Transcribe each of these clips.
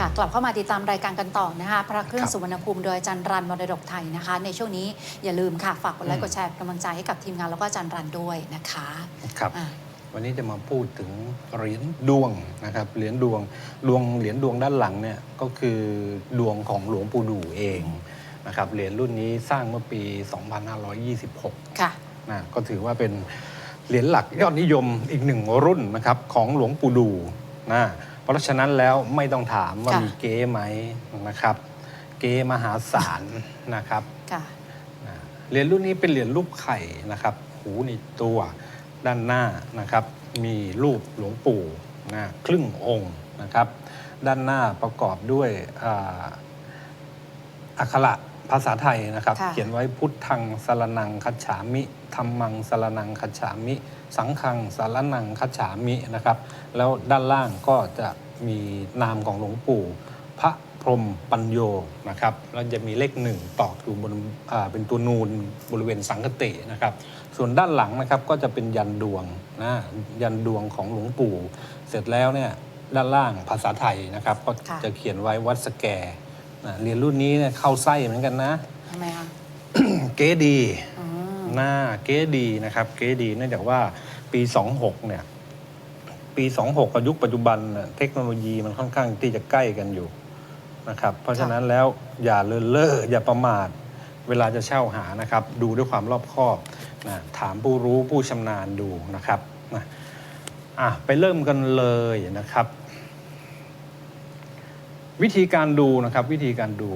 ค่ะกลับเข้ามาติดตามรายการกันต่อนะคะ พระเครื่องครับสุวรรณภูมิโดยอาจารย์รันมรดกไทยนะคะ ในช่วงนี้อย่าลืมค่ะ ฝากกดไลอืค์มกดแชร์เป็นกำลังใจให้กับทีมงานแล้วก็อาจารย์รันด้วยนะคะครับอะวันนี้จะมาพูดถึงเหรียญดวงนะครับเหรียญดวงดวงเหรียญดวงด้านหลังเนี่ยก็คือดวงของหลวงปู่ดูเองนะครับเหรียญรุ่นนี้สร้างเมื่อปี 2526ค่ะนะก็ถือว่าเป็นเหรียญหลักยอดนิยมอีกหนึ่งรุ่นนะครับของหลวงปู่ดูนะ เพราะฉะนั้นแล้วไม่ต้องถามว่าค่ะ มีเก๊ไหมนะครับ เก๊มหาศาลนะครับ ค่ะ นะเหรียญรุ่นนี้เป็นเหรียญรูปไข่นะครับ หูในตัวด้านหน้านะครับ มีรูปหลวงปู่นะครึ่งองค์นะครับ ด้านหน้าประกอบด้วยอ่าอักขระ ภาษาไทยนะครับ ค่ะ เขียนไว้พุทธังสารนังคัจฉามิธรรมังสารนังคัจฉามิ สังฆังสารนังคัจฉามินะครับ แล้วด้านล่างก็จะมีนามของหลวงปู่ พระพรหมปัญโยนะครับแล้วจะมีเลขหนึ่งตอกอยู่บนอ่าเป็นตัวนูนบริเวณสังคตินะครับ ส่วนด้านหลังนะครับก็จะเป็นยันดวงนะยันดวงของหลวงปู่ เสร็จแล้วเนี่ยด้านล่างภาษาไทยนะครับ ก็ค่ะ จะเขียนไว้วัดสแก นะเรียนรุ่นนี้เนี่ยเข้าไส้เหมือนกันนะ ทำไมคะเก๋ดีอืมหน้าเก๋ดีนะครับ เก๋ดีเนื่องจากว่าปี 26 เนี่ย ปี 26 กับยุคปัจจุบันน่ะเทคโนโลยีมันค่อนข้างที่จะใกล้กันอยู่นะครับ เพราะฉะนั้นแล้วอย่าเลินเล่ออย่าประมาท เวลาจะเช่าหานะครับ ดูด้วยความรอบคอบนะถามผู้รู้ผู้ชำนาญดูนะครับนะอะไปเริ่มกันเลยนะครับ วิธีการดูนะครับวิธีการดู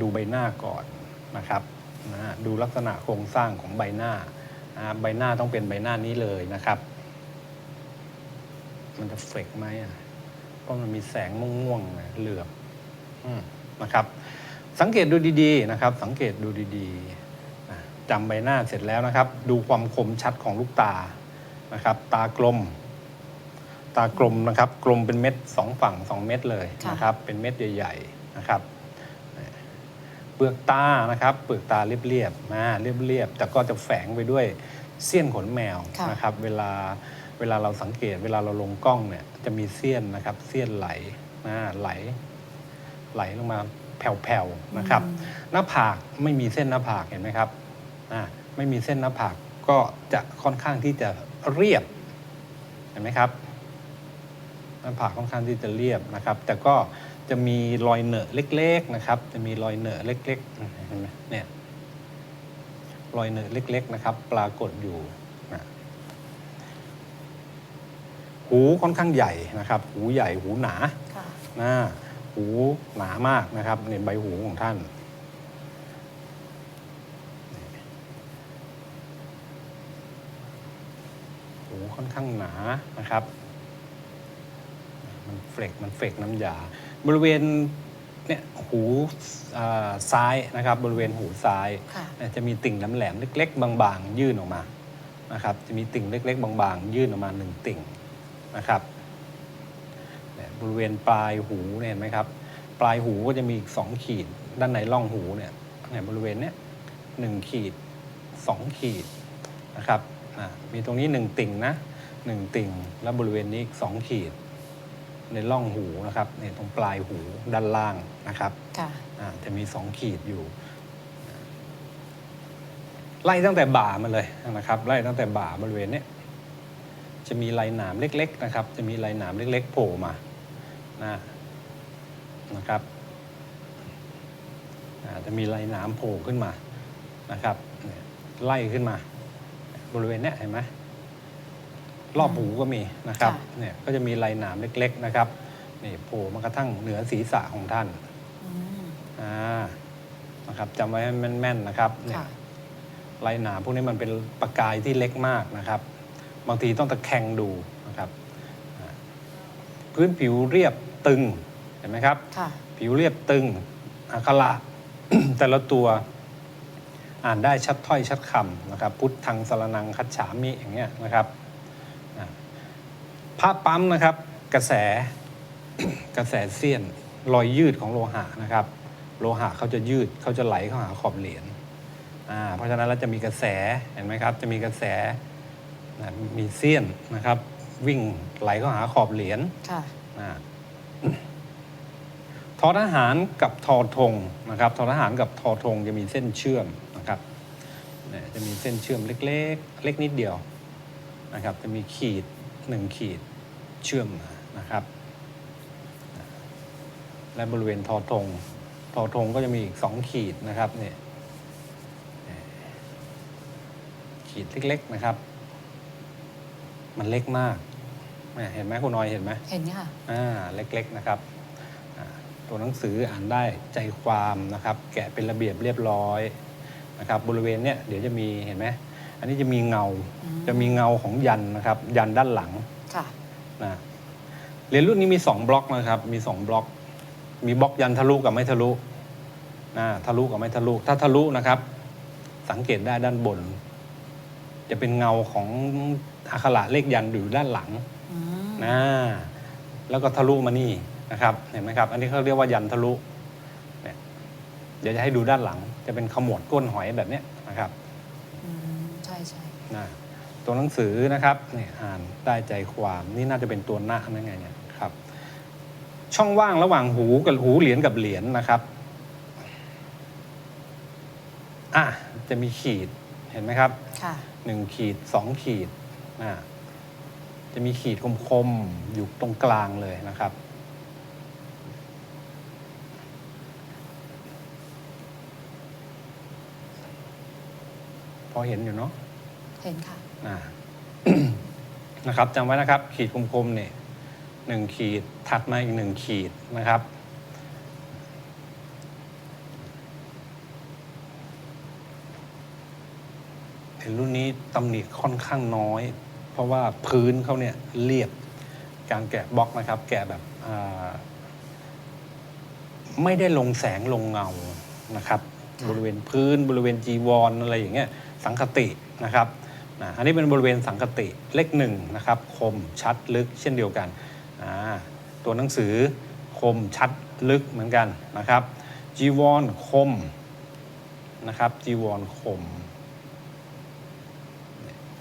ดูใบหน้าก่อนนะครับนะดูลักษณะโครงสร้างของใบหน้าอะใบหน้าต้องเป็นใบหน้านี้เลยนะครับ มันจะเฟกไหมอะเพราะมันมีแสงม่วงๆนะเหลือบนะครับ สังเกตดูดีๆนะครับ สังเกตดูดีๆนะจำใบหน้าเสร็จแล้วนะครับ ดูความคมชัดของลูกตานะครับ ตากลม ตากลมนะครับ กลมเป็นเม็ดสองฝั่งสองเม็ดเลยค่ะ นะครับ เป็นเม็ดใหญ่ๆนะครับเปลือกตานะครับ เปลือกตาเรียบๆนะเรียบๆแต่ก็จะแฝงไปด้วยเสี้ยนขนแมวค่ะ นะครับ เวลาเวลาเราสังเกต เวลาเราลงกล้องเนี่ยจะมีเสี้ยนนะครับ เสี้ยนไหลนะไหล ไหลลงมาแผ่วๆนะครับอืมหน้าผากไม่มีเส้นหน้าผากเห็นไหมครับอ่าไม่มีเส้นหน้าผากก็จะค่อนข้างที่จะเรียบ เห็นไหมครับ หน้าผากค่อนข้างที่จะเรียบนะครับ แต่ก็จะมีรอยเหนอะเล็กๆนะครับ จะมีรอยเหนอะเล็กๆเห็นไหมเนี่ยรอยเหนอะเล็ก ๆ นะครับ ปรากฏอยู่นะหูค่อนข้างใหญ่นะครับ หูใหญ่หูหนาค่ะหน้าหูหนามากนะครับในใบหูของท่านหูค่อนข้างหนานะครับ มันเฟกมันเฟกน้ำยา บริเวณเนี่ยหูอ่าซ้ายนะครับบริเวณหูซ้ายค่ะเนี่ยจะมีติ่งแหลมๆเล็ก ๆ บางๆ ยื่นออกมานะครับจะมีติ่งเล็ก ๆ บางๆ ยื่นออกมาหนึ่งติ่งนะครับเนี่ยบริเวณปลายหูเนี่ยเห็นไหมครับปลายหูก็จะมีอีกสองขีด ด้านในร่องหูเนี่ยเนี่ยบริเวณเนี้ยหนึ่งขีดสองขีดนะครับอ่ามีตรงนี้หนึ่งติ่งนะหนึ่งติ่ง แล้วบริเวณนี้อีกสองขีด ในร่องหูนะครับเนี่ยตรงปลายหูด้านล่างนะครับค่ะ อ่าจะมีสองขีดอยู่ ไล่ตั้งแต่บ่ามาเลยนะครับ ไล่ตั้งแต่บ่าบริเวณเนี้ยจะมีลายหนามเล็ก ๆ นะครับ จะมีลายหนามเล็ก ๆ โผล่มานะนะครับอ่าจะมีลายหนามโผล่ขึ้นมานะครับเนี่ยไล่ขึ้นมา บริเวณเนี้ยเห็นไหม รอบหูก็มีนะครับค่ะ เนี่ยก็จะมีลายหนามเล็กๆนะครับนี่โผล่มากระทั่งเหนือศีรษะของท่านอืมอ่านะครับจำไว้ให้แม่นๆนะครับเนี่ยค่ะ ลายหนามพวกนี้มันเป็นประกายที่เล็กมากนะครับ บางทีต้องตะแคงดูนะครับอ่าพื้นผิวเรียบตึงเห็นไหมครับ ค่ะ ผิวเรียบตึงอักขระ แต่ละตัวอ่านได้ชัดถ้อยชัดคำนะครับ พุทธังสรนังคัจฉามิอย่างเงี้ยนะครับอ่า ผ้าปั๊มนะครับ กระแสกระแสเสี้ยนรอยยืดของโลหะนะครับ โลหะเขาจะยืดเขาจะไหลเข้าหาขอบเหรียญอ่าเพราะฉะนั้นเราจะมีกระแสเห็นไหมครับ จะมีกระแสนะมีเสี้ยนนะครับ วิ่งไหลเข้าหาขอบเหรียญค่ะอ่าทอทหารกับทอธงนะครับทอทหารกับทอธงจะมีเส้นเชื่อมนะครับเนี่ยจะมีเส้นเชื่อมเล็ก ๆ เล็กนิดเดียวนะครับ จะมีขีดหนึ่งขีด เชื่อมมานะครับ และบริเวณทอธงทอธงก็จะมีอีกสองขีดนะครับเนี่ยขีดเล็กๆนะครับ มันเล็กมากเนี่ยเห็นไหมคุณน้อยเห็นไหมเห็นค่ะอ่าเล็กๆนะครับอ่าตัวหนังสืออ่านได้ใจความนะครับ แกะเป็นระเบียบเรียบร้อยนะครับ บริเวณเนี้ยเดี๋ยวจะมีเห็นไหมอันนี้จะมีเงาอืมจะมีเงาของยันนะครับ ยันด้านหลังค่ะ นะเรียนรุ่นนี้มี 2 บล็อกนะครับ มี 2 บล็อก มีบล็อกยันทะลุกับไม่ทะลุนะทะลุกับไม่ทะลุ ถ้าทะลุนะครับ สังเกตได้ด้านบน จะเป็นเงาของอักขระเลขยันอยู่ด้านหลังอืมนะแล้วก็ทะลุมานี่นะครับ เห็นไหมครับ อันนี้เขาเรียกว่ายันทะลุเนี่ยเดี๋ยวจะให้ดูด้านหลัง จะเป็นขมวดก้นหอยแบบเนี้ยนะครับอืมใช่ใช่นะ ตัวหนังสือนะครับเนี่ยอ่านได้ใจความนี่น่าจะเป็นตัวหน้านั่นไงเนี่ยครับช่องว่างระหว่างหูกับหูเหรียญกับเหรียญนะครับอะจะมีขีดเห็นไหมครับค่ะหนึ่งขีดสองขีดอะจะมีขีดคมๆอยู่ตรงกลางเลยนะครับพอเห็นอยู่เนาะ เห็นค่ะอ่า นะครับจำไว้นะครับ ขีดคมๆเนี่ยหนึ่งขีดถัดมาอีกหนึ่งขีดนะครับ เห็นรุ่นนี้ตำหนิค่อนข้างน้อย เพราะว่าพื้นเขาเนี่ยเรียบการแกะบล็อกนะครับ แกะแบบไม่ได้ลงแสงลงเงานะครับ บริเวณพื้นบริเวณจีวรอะไรอย่างเงี้ยสังคตินะครับ นะอันนี้เป็นบริเวณสังคติเลขหนึ่งนะครับ คมชัดลึกเช่นเดียวกันอ่าตัวหนังสือคมชัดลึกเหมือนกันนะครับจีวรคมนะครับจีวรคม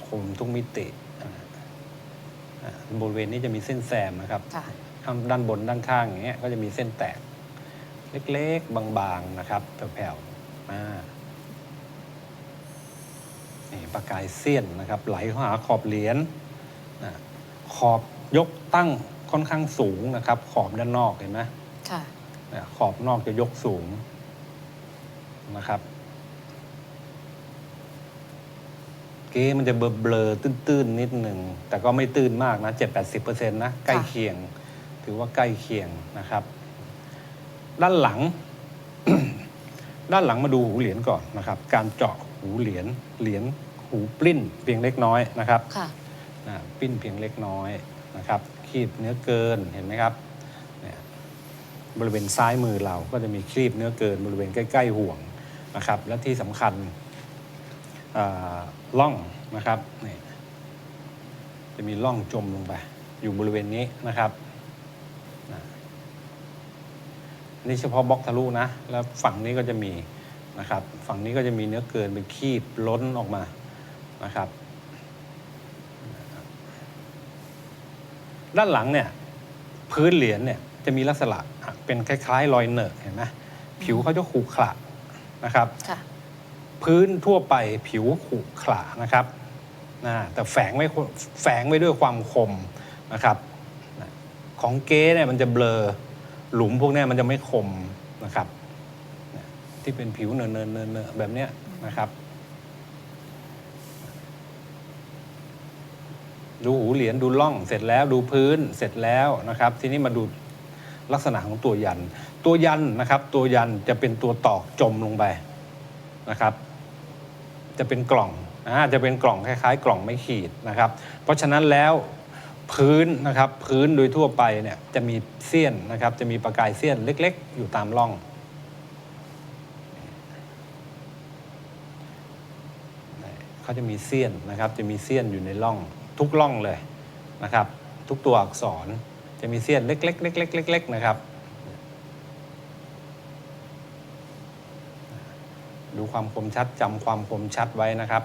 คมทุกมิติอ่าอ่าบริเวณนี้จะมีเส้นแซมนะครับค่ะข้างด้านบนด้านข้างอย่างเงี้ยก็จะมีเส้นแตก เล็กๆ บางๆนะครับแผ่วๆอ่า นี่ประกายเสี้ยนนะครับไหลเข้าหาขอบเหรียญนะขอบยกตั้งค่อนข้างสูงนะครับ ขอบด้านนอกเห็นไหมค่ะเนี่ยขอบนอกจะยกสูงนะครับ เก๊มันจะเบลอเบลอๆตื้นๆนิดหนึ่ง แต่ก็ไม่ตื้นมากนะเจ็ดแปดสิบเปอร์เซ็นต์นะใกล้เคียง ถือว่าใกล้เคียงนะครับ ด้านหลัง ด้านหลังมาดูหูเหรียญก่อนนะครับ การเจาะ หูเหรียญเหรียญหูปลิ้นเพียงเล็กน้อยนะครับค่ะ นะปิ้นเพียงเล็กน้อยนะครับคีบเนื้อเกินเห็นไหมครับเนี่ยบริเวณซ้ายมือเราก็จะมีครีบเนื้อเกิน บริเวณใกล้ ๆ ห่วงนะครับ และที่สำคัญอ่าล่องนะครับนี่จะมีล่องจมลงไป อยู่บริเวณนี้นะครับนะนี่เฉพาะบล็อกทะลุนะ แล้วฝั่งนี้ก็จะมี นะครับ ฝั่งนี้ก็จะมีเนื้อเกินเป็นคีบล้นออกมานะครับ ด้านหลังเนี่ยพื้นเหรียญเนี่ยจะมีลักษณะเป็นคล้ายๆ รอยเหนอะเห็นไหมผิวเขาจะขรุขระนะครับค่ะพื้นทั่วไปผิวขรุขระนะครับนะแต่แฝงไว้แฝงไว้ด้วยความคมนะครับนะของเก๊เนี่ยมันจะเบลอหลุมพวกเนี้ยมันจะไม่คมนะครับนะ ที่เป็นผิวเนินเนินเนินแบบเนี้ยนะครับดูหูเหรียญดูล่องเสร็จแล้วดูพื้นเสร็จแล้วนะครับ ทีนี้มาดูลักษณะของตัวยัน ตัวยันนะครับ ตัวยันจะเป็นตัวตอกจมลงไปนะครับ จะเป็นกล่องอ่าจะเป็นกล่องคล้ายๆ กล่องไม่ขีดนะครับ เพราะฉะนั้นแล้วพื้นนะครับพื้นโดยทั่วไปเนี่ยจะมีเสี้ยนนะครับ จะมีประกายเสี้ยนเล็ก ๆ อยู่ตามร่อง เขาจะมีเสี้ยนนะครับ จะมีเสี้ยนอยู่ในร่องทุกร่องเลยนะครับ ทุกตัวอักษรจะมีเสี้ยนเล็กๆเล็กๆเล็กๆนะครับ ดูความคมชัดจำความคมชัดไว้นะครับ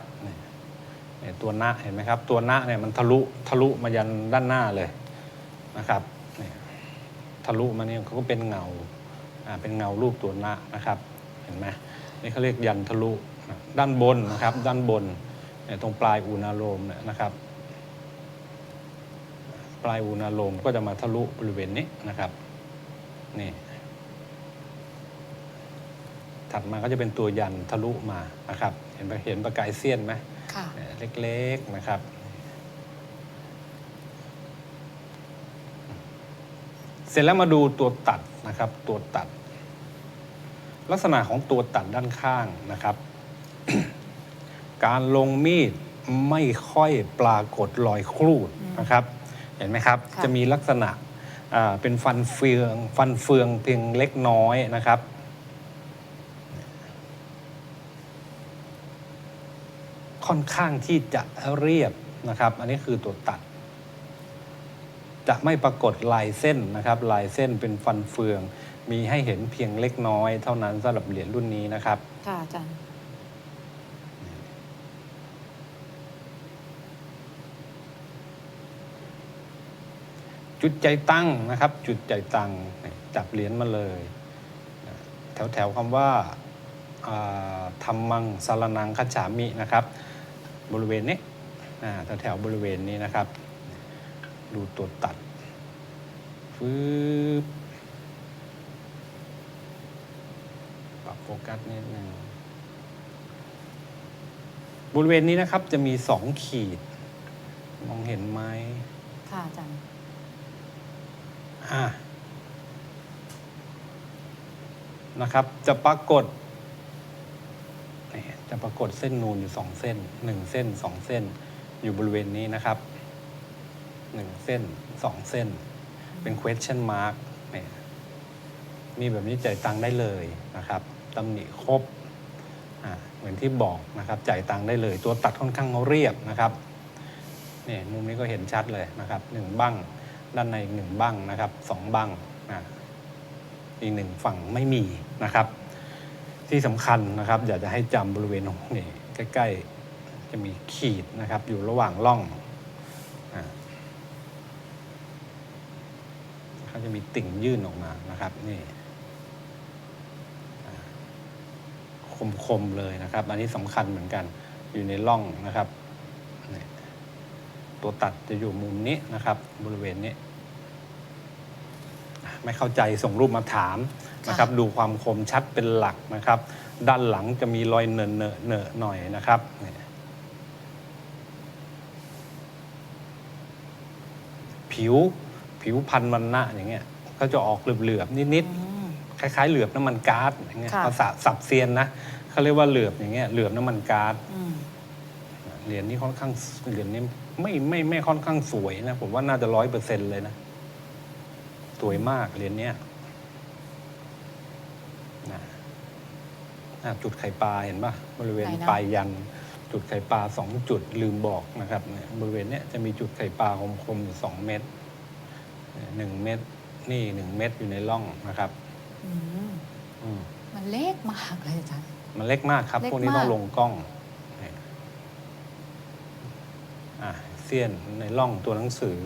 ตัวหน้าเห็นไหมครับ ตัวหน้าเนี่ยมันทะลุทะลุมายันด้านหน้าเลยนะครับทะลุมาเนี่ยเขาก็เป็นเงาเป็นเงารูปตัวหน้านะครับ เห็นไหมนี่เขาเรียกยันทะลุด้านบนนะครับ ด้านบน ตรงปลายอูนาโลมเนี่ยนะครับ ปลายอูนาโลมก็จะมาทะลุบริเวณนี้นะครับนี่ถัดมาก็จะเป็นตัวยันทะลุมานะครับ เห็นปะเห็นประกายเสี้ยนไหมค่ะเนี่ยเล็กๆนะครับ เสร็จแล้วมาดูตัวตัดนะครับ ตัวตัด ลักษณะของตัวตัดด้านข้างนะครับ การลงมีดไม่ค่อยปรากฏรอยครูดนะครับ เห็นไหมครับ ค่ะ จะมีลักษณะอ่าเป็นฟันเฟืองฟันเฟืองเพียงเล็กน้อยนะครับ ค่อนข้างที่จะเรียบนะครับ อันนี้คือตัวตัด จะไม่ปรากฏลายเส้นนะครับ ลายเส้นเป็นฟันเฟือง มีให้เห็นเพียงเล็กน้อย เท่านั้นสำหรับเหรียญรุ่นนี้นะครับ ค่ะอาจารย์ จุดใจตั้งนะครับ จุดใจตั้งจับเหรียญมาเลย แถวแถวๆคำว่าอ่าธรรมังสารนังคัจฉามินะครับ บริเวณนี้แถวแถวๆบริเวณนี้นะครับ ดูตัวตัดฟืบปรับโฟกัสนิดนึงบริเวณนี้นะครับจะมีสองขีด มองเห็นไหมค่ะอาจารย์ นะครับ จะปรากฏจะปรากฏเส้นนูนอยู่สองเส้นหนึ่งเส้นสองเส้น อยู่บริเวณนี้นะครับหนึ่งเส้นสองเส้น เป็น question mark เนี่ยมีแบบนี้จ่ายตังค์ได้เลยนะครับตำหนิครบเหมือนที่บอกนะครับจ่ายตังค์ได้เลย ตัวตัดค่อนข้างเรียบนะครับนี่มุมนี้ก็เห็นชัดเลยนะครับหนึ่งบั้ง ด้านในอีกหนึ่งบั้งนะครับสองบั้งอีกหนึ่งฝั่งไม่มีนะครับ ที่สำคัญนะครับ อยากจะให้จำบริเวณนี่ใกล้ๆ จะมีขีดนะครับ อยู่ระหว่างร่องเขาจะมีติ่งยื่นออกมานะครับนี่คมๆเลยนะครับ อันนี้สำคัญเหมือนกันอยู่ในร่องนะครับ ตัวตัดจะอยู่มุมนี้นะครับ บริเวณนี้ ไม่เข้าใจส่งรูปมาถามนะครับ ดูความคมชัดเป็นหลักนะครับ ด้านหลังจะมีรอยเนอะเนอะเนอะหน่อยนะครับเนี่ยผิวผิวพันธุ์มันหน้าอย่างเงี้ยก็จะออกเหลือบๆนิดอืมๆคล้ายๆ เหลือบน้ำมันก๊าซอย่างเงี้ยค่ะภาษาสับเซียนนะเขาเรียกว่าเหลือบอย่างเงี้ยเหลือบน้ำมันก๊าซอืม เหรียญนี้ค่อนข้างเหรียญนี้ไม่ไม่ไม่ค่อนข้างสวยนะ ผมว่าน่าจะร้อยเปอร์เซ็นเลยนะ สวยมากเหรียญเนี้ยนะอะจุดไข่ปลาเห็นปะบริเวณไหนนะปลายยัน จุดไข่ปลาสองจุดลืมบอกนะครับเนี่ยบริเวณเนี้ยจะมีจุดไข่ปลาคมๆอยู่สองเม็ดเนี่ยหนึ่งเม็ดนี่หนึ่งเม็ดอยู่ในร่องนะครับอืมอืมมันเล็กมากเลยอาจารย์มันเล็กมากครับเล็กพวกนี้ต้องมากลงกล้องนี่อะ เสี้ยนในร่องตัวหนังสือ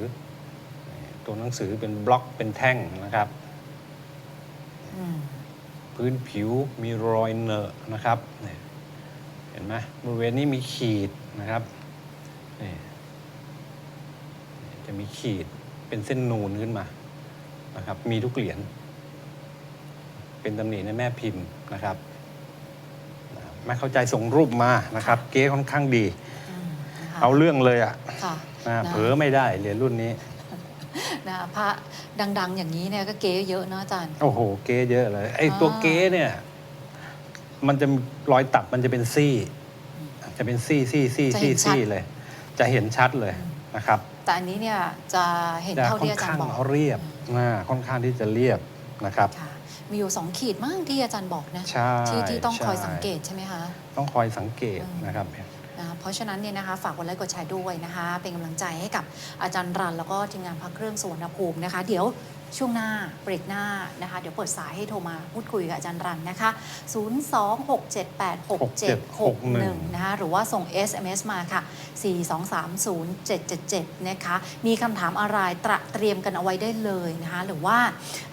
ตัวหนังสือเป็นบล็อกเป็นแท่งนะครับพื้นผิวมีรอยเนอะนะครับเห็นไหมบริเวณนี้มีขีดนะครับนี่จะมีขีดเป็นเส้นนูนขึ้นมานะครับ มีทุกเหรียญเป็นตำหนิในแม่พิมพ์นะครับไม่เข้าใจส่งรูปมานะครับ เก๊ค่อนข้างดี คะเอาเรื่องเลยอะค่ะนะนะเผลอไม่ได้เหรียญรุ่นนี้ นะพระดัง ๆ อย่างนี้เนี่ยก็เก๋เยอะเนอะอาจารย์ โอ้โห เก๊เยอะเลยไอ้อ่า ตัวเก๊เนี่ย มันจะรอยตัดมันจะเป็นซี่ จะเป็นซี่ซี่ซี่จะเห็ซี่นชัดซี่เลย จะเห็นชัดเลยนะครับแต่อันนี้เนี่ยจะเห็นจะเท่าค่อที่นอาจารข้างย์บอกเรียบอ่าค่อนข้างที่จะเรียบนะครับ ค่ะมีอยู่สองขีดมั้งที่อาจารย์บอกนะใช่ที่ที่ต้องใช่คอยสังเกตใช่ไหมคะ ต้องคอยสังเกตอืมนะครับ นะเพราะฉะนั้นเนี่ยนะคะฝากกดไลค์กดแชร์ด้วยนะคะ เป็นกำลังใจให้กับอาจารย์รัน แล้วก็ทีมงานพักเครื่องสวนภูมินะคะ เดี๋ยว ช่วงหน้าเบรกหน้านะคะ เดี๋ยวเปิดสายให้โทรมาพูดคุยกับอาจารย์รันนะคะ 026786761 นะคะ หรือว่าส่ง SMS มาค่ะ 4230777 นะคะ มีคำถามอะไรตระเตรียมกันเอาไว้ได้เลยนะคะ หรือว่า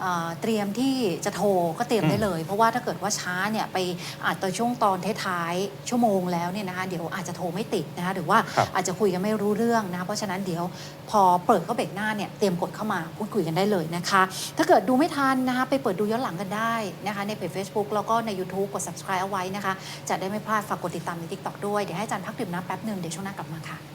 เอ่อเตรียมที่จะโทรก็เตรียมได้เลย เพราะว่าถ้าเกิดว่าช้าเนี่ยไปอาจตอนช่วงตอนท้ายๆชั่วโมงแล้วเนี่ยนะคะ เดี๋ยวอาจจะโทรไม่ติดนะคะ หรือว่าครับอาจจะคุยกันไม่รู้เรื่องนะคะเพราะฉะนั้นเดี๋ยวพอเปิดเข้าเบรกหน้าเนี่ย เตรียมกดเข้ามาพูดคุยกันได้เลยนะคะ ถ้าเกิดดูไม่ทันนะคะ ไปเปิดดูย้อนหลังกันได้นะคะ ในเพจ Facebook แล้วก็ใน YouTube กด subscribe เอาไว้นะคะ จะได้ไม่พลาดฝากกดติดตามใน TikTok ด้วย เดี๋ยวให้อาจารย์พักดื่มน้ำแป๊บหนึ่งเดี๋ยวช่วงหน้ากลับมาค่ะ